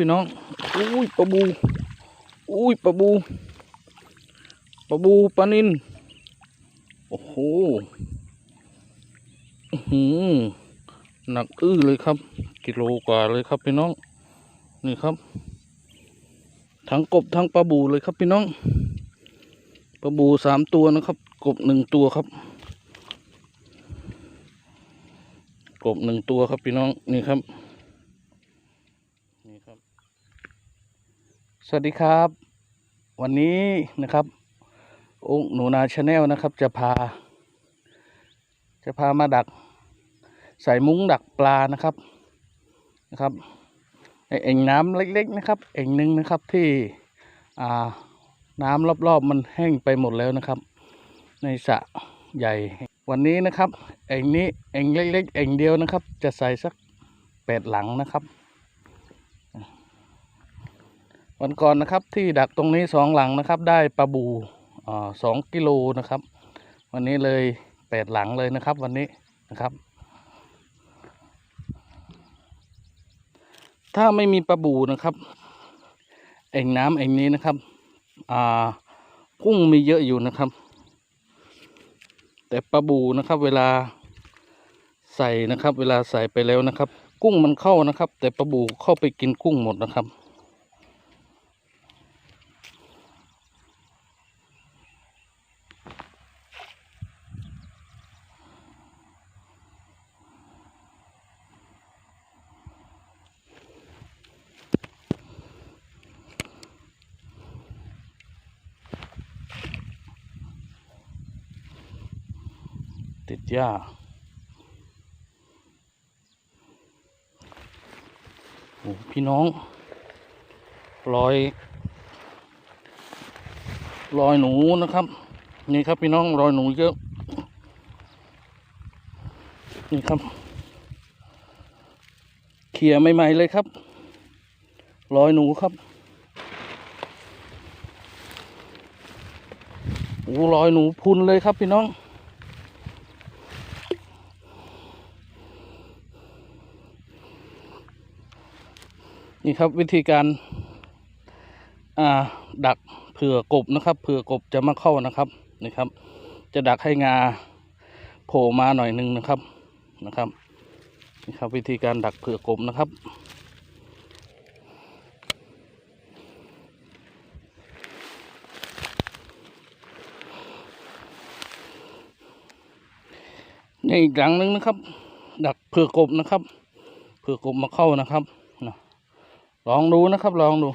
พี่น้องอุ้ยปลาบูอุ้ยปลาบูปลาบูปลานินโอ้โหหือหนักอื้อเลยครับ กิโลกว่าเลยครับพี่น้อง นี่ครับ ทั้งกบทั้งปลาบูเลยครับพี่น้องปลาบูสามตัวนะครับ กบหนึ่งตัวครับ กบหนึ่งตัวครับพี่น้องนี่ครับ นี่ครับ สวัสดีครับ วันนี้นะครับ องค์หนูนาชาแนลนะครับ จะพา จะพามาดักใส่มุ้งดักปลานะครับนะครับในเอ่งน้ำเล็ก ๆ นะครับ เอ่งหนึ่งนะครับที่อ่าน้ำรอบๆ มันแห้งไปหมดแล้วนะครับ ในสระใหญ่ วันนี้นะครับ เอ่งนี้เอ่งเล็ก ๆ เอ่งเดียวนะครับ จะใส่สักแปดหลังนะครับ วันก่อนนะครับที่ดักตรงนี้สองหลังนะครับ ได้ปลาบูสองกิโลนะครับ วันนี้เลยแปดหลังเลยนะครับ วันนี้นะครับ ถ้าไม่มีปลาบูนะครับเอ่งน้ำเอ่งนี้นะครับอ่ากุ้งมีเยอะอยู่นะครับ แต่ปลาบูนะครับ เวลาใส่นะครับ เวลาใส่ไปแล้วนะครับ กุ้งมันเข้านะครับ แต่ปลาบูเข้าไปกินกุ้งหมดนะครับ ติดหญ้าโอ้พี่น้องรอยรอยหนูนะครับ นี่ครับพี่น้องรอยหนูเยอะ นี่ครับเขี่ยใหม่ๆเลยครับรอยหนูครับโอ้รอยหนูพุนเลยครับพี่น้อง นี่ครับวิธีการาดักเผื่อกบนะครับเผื่อกบจะมาเข้านะครับนี่ครับ จะดักให้งาโผล่มาหน่อยหนึ่งนะครับนะครับนี่ครับวิธีการดักเผื่อกบนะครับนี่อีกหลังหนึงนะครับ ดักเผื่อกบนะครับ เผื่อกบมาเข้านะครับ ลองดูนะครับ ลองดู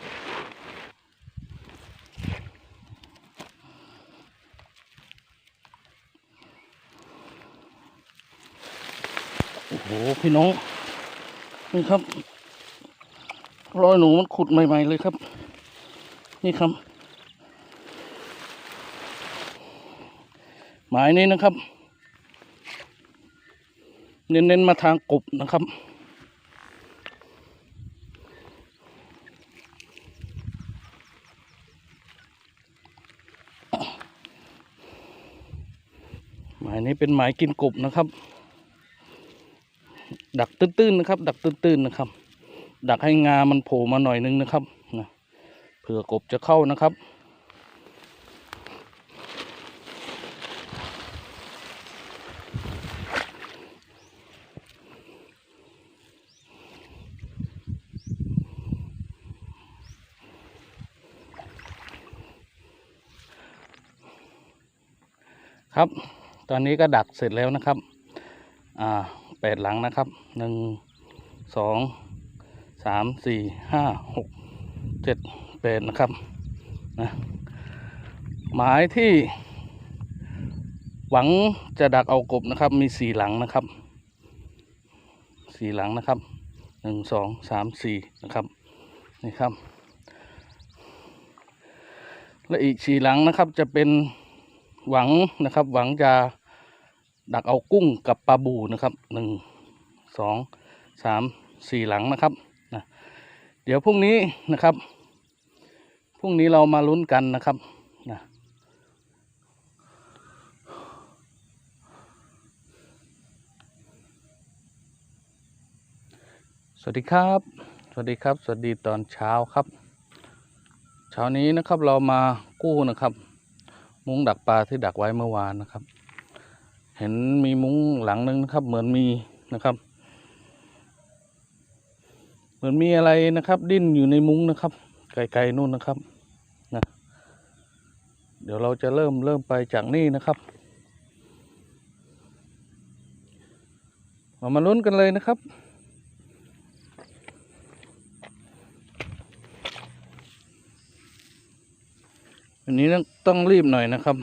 โอ้โห พี่น้อง นี่ครับ รอยหนูมันขุดใหม่ ๆ เลยครับ นี่ครับ หมายนี้นะครับ เน้น ๆ มาทางกบนะครับ หมายนี้เป็นหมายกินกบนะครับ ดักตื้นๆนะครับ ดักตื้นๆนะครับ ดักให้งามันโผล่มาหน่อยนึงนะครับนะเผื่อกบจะเข้านะครับครับ ตอนนี้ก็ดักเสร็จแล้วนะครับ อ่าแปดหลังนะครับหนึ่งสองสามสี่ห้าหกเจ็ดแปดนะครับนะหมายที่ หวังจะดักเอากบนะครับ มีสี่หลังนะครับสี่หลังนะครับหนึ่งสองสามสี่นะครับนี่ครับ และอีกสี่หลังนะครับจะเป็นหวังนะครับ หวังจะ ดักเอากุ้งกับปลาบูนะครับหนึ่งสองสามสี่หลังนะครับนะเดี๋ยวพรุ่งนี้นะครับพรุ่งนี้เรามาลุ้นกันนะครับนะสวัสดีครับ สวัสวัสดีครับ สวัสดีตอนเช้าครับ เช้านี้นะครับเรามากู้นะครับ มุ้งดักปลาที่ดักไว้เมื่อวานนะครับ เห็นมีมุ้งหลังนึงนะครับ เหมือนมีนะครับ เหมือนมีอะไรนะครับ ดิ้นอยู่ในมุ้งนะครับ ไกลๆนู่นนะครับนะเดี๋ยวเราจะเริ่มเริ่มไปจากนี่นะครับ มามาลุ้นกันเลยนะครับอันนี้ต้องต้องรีบหน่อยนะครับ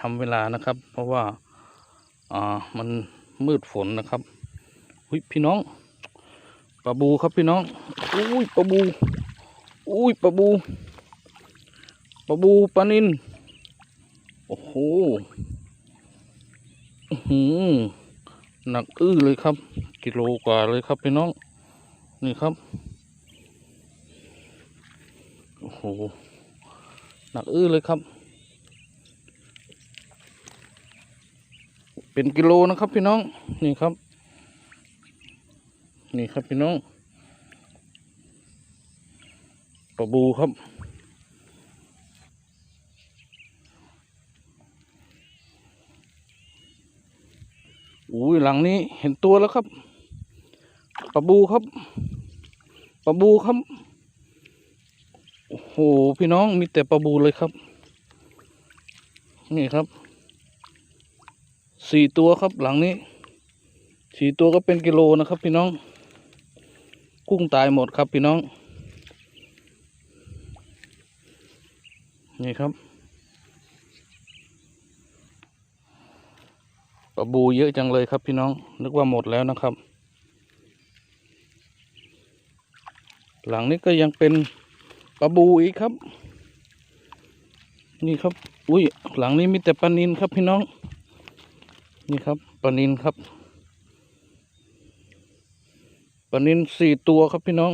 ทำเวลานะครับ เพราะว่า อ่ามันมืดฝนนะครับอุ้ยพี่น้องปลาบูครับพี่น้องอุ้ยปลาบูอุ้ยปลาบูปลาบูปลานินโอ้โหอื้อหือหนักอื้อเลยครับ กิโลกว่าเลยครับพี่น้อง นี่ครับโอ้โหหนักอื้อเลยครับ เป็นกิโลนะครับพี่น้องนี่ครับ นี่ครับพี่น้องปลาบูครับอุ้ยหลังนี้เห็นตัวแล้วครับปลาบูครับปลาบูครับโอ้โหพี่น้องมีแต่ปลาบูเลยครับ นี่ครับ สี่ตัวครับหลังนี้สี่ตัวก็เป็นกิโลนะครับ พี่น้อง กุ้งตายหมดครับพี่น้อง นี่ครับปลาบูเยอะจังเลยครับพี่น้อง นึกว่าหมดแล้วนะครับ หลังนี้ก็ยังเป็นปลาบูอีกครับ นี่ครับ อุ้ยหลังนี้มีแต่ปลานินครับพี่น้อง นี่ครับปลานินครับปลานินสี่ตัวครับพี่น้อง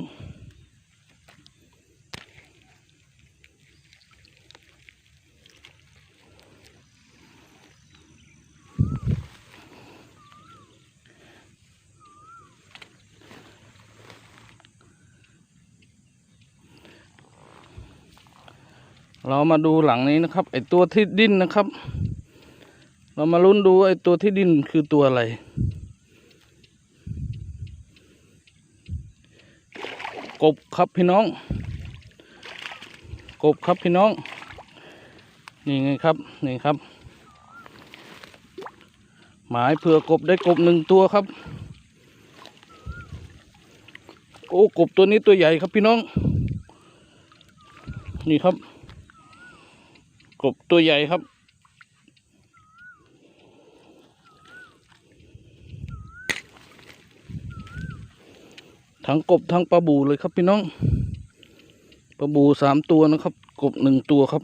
เรามาดูหลังนี้นะครับไอตัวที่ดิ้นนะครับ เรามาลุ้นดูไอตัวที่ดินคือตัวอะไร กบครับพี่น้อง กบครับพี่น้อง นี่ไงครับ นี่ครับ หมายเผื่อกบได้กบหนึ่งตัวครับ โอ้กบตัวนี้ตัวใหญ่ครับพี่น้อง นี่ครับ กบตัวใหญ่ครับ ทั้งกบทั้งปลาบูเลยครับพี่น้องปลาบูสามตัวนะครับ กบหนึ่งตัวครับ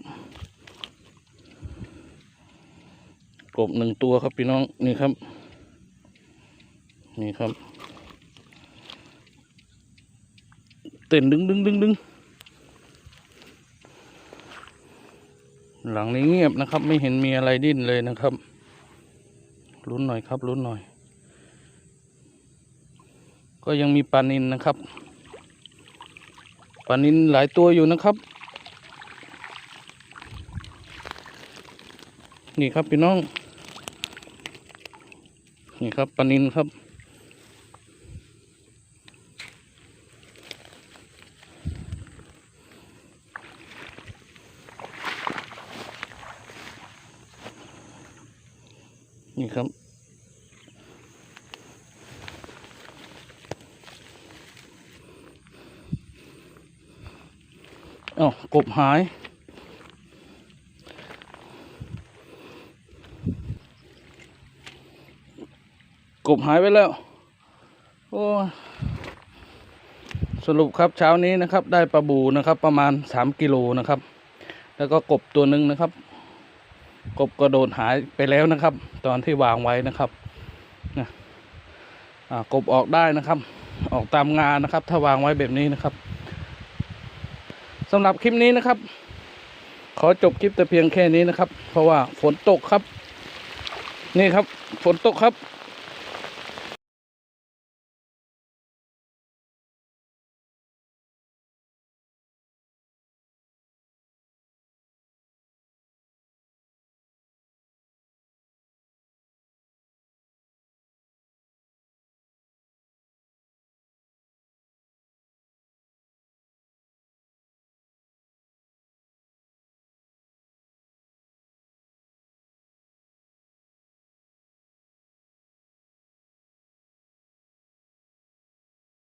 กบหนึ่งตัวครับพี่น้องนี่ครับ นี่ครับ เต้นดึงดึงดึงดึงหลังนี้เงียบนะครับ ไม่เห็นมีอะไรดิ้นเลยนะครับลุ้นหน่อยครับลุ้นหน่อย ก็ยังมีปลานินนะครับปลานินหลายตัวอยู่นะครับ นี่ครับพี่น้อง นี่ครับปลานินครับ อ้ากบหาย กบหายไปแล้ว โอ้สรุปครับเช้านี้นะครับ ได้ปลาบูนะครับ ประมาณสามกิโลนะครับ แล้วก็กบตัวหนึ่งนะครับ กบกระโดดหายไปแล้วนะครับ ตอนที่วางไว้นะครับนะกบออกได้นะครับ ออกตามงานนะครับ ถ้าวางไว้แบบนี้นะครับ สำหรับคลิปนี้นะครับ ขอจบคลิปแต่เพียงแค่นี้นะครับ เพราะว่าฝนตกครับ นี่ครับ ฝนตกครับ